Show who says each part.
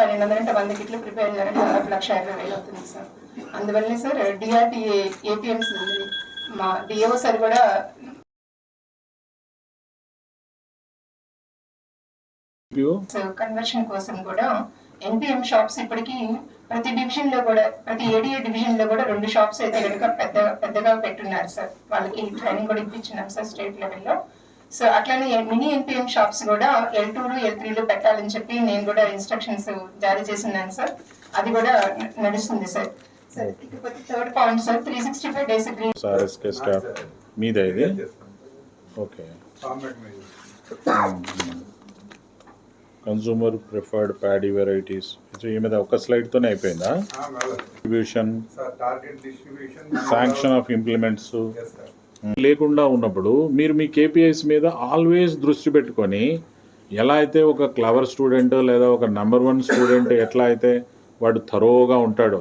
Speaker 1: పన్నెండు వందలు అంటే వంద కిట్లు ప్రిపేర్ చేయాలంటే దాదాపు లక్ష యాభై వేలు అవుతుంది సార్. అందువల్లనే సార్ డిఆర్టీఏ ఏపీఎంస్ ఉంది మా డిఓ సార్ కూడా కన్వర్షన్ కోసం కూడా ఎన్పిఎం షాప్స్ ఇప్పటికి ప్రతి డివిజన్లో కూడా ప్రతి ఏడిఏ డివిజన్లో కూడా రెండు షాప్స్ అయితే కనుక పెద్ద పెద్దగా పెట్టున్నారు సార్. వాళ్ళకి ట్రైనింగ్ కూడా ఇప్పించినాం సార్ స్టేట్ లెవెల్లో సో అట్లానే మినీ ఎన్పిఎం షాప్స్ కూడా ఎల్ టూలు ఎల్ త్రీలు పెట్టాలని చెప్పి నేను కూడా ఇన్స్ట్రక్షన్స్ జారీ చేస్తున్నాను సార్. అది కూడా నడుస్తుంది sir. Sir. Third point sir three sixty five days agri
Speaker 2: RSK staff మీదే ఇది? Okay. Consumer preferred paddy varieties. ఈ మీద ఒక స్లైడ్తోనే అయిపోయిందా? Distribution
Speaker 3: sir target distribution
Speaker 2: sanction of implements
Speaker 3: sir
Speaker 2: లేకుండా ఉన్నప్పుడు మీరు మీ కేపీఐస్ మీద ఆల్వేస్ దృష్టి పెట్టుకొని ఎలా అయితే ఒక క్లవర్ స్టూడెంట్ లేదా ఒక నంబర్ వన్ స్టూడెంట్ ఎట్లా అయితే వాడు థరోగా ఉంటాడో